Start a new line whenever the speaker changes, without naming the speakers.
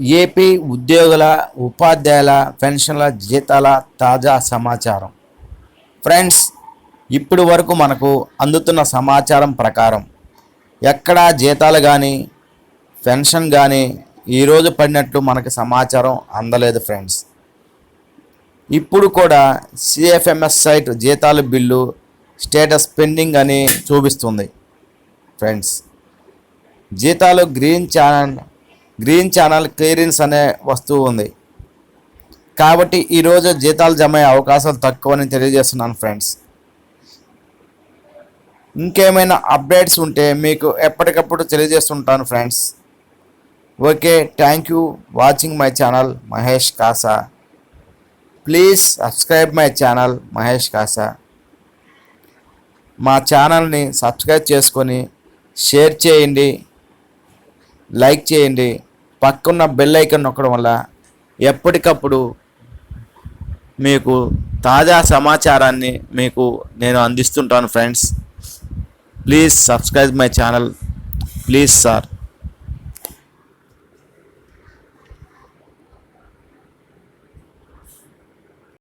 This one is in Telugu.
ఏపీ ఉద్యోగుల ఉపాధ్యాయుల పెన్షన్ల జీతాల తాజా సమాచారం. ఫ్రెండ్స్ ఇప్పుడు వరకు మనకు అందుతున్న సమాచారం ప్రకారం ఎక్కడా జీతాలు కానీ పెన్షన్ కానీ ఈరోజు పడినట్లు మనకు సమాచారం అందలేదు ఫ్రెండ్స్. ఇప్పుడు కూడా సిఎఫ్ఎంఎస్ సైట్ జీతాల బిల్లు స్టేటస్ పెండింగ్ అని చూపిస్తుంది. ఫ్రెండ్స్ జీతాలు green channel green channel clearance అనే వస్తువు ఉంది. కాబట్టి ఈరోజు జీతాలు జమ అయ్యే అవకాశాలు తక్కువని తెలియజేస్తున్నాను ఫ్రెండ్స్ ఇంకేమైనా అప్డేట్స్ ఉంటే మీకు ఎప్పటికప్పుడు తెలియజేస్తుంటాను friends okay thank you watching my channel Mahesh Kasa please subscribe my channel Mahesh Kasa మా ఛానల్ని సబ్స్క్రైబ్ చేసుకొని షేర్ చేయండి లైక్ చేయండి. పక్కన్న బెల్ ఐకన్ నొక్కడం వల్ల ఎప్పటికప్పుడు మీకు తాజా సమాచారాన్ని మీకు నేను అందిస్తుంటాను friends. Please subscribe my channel. Please sir.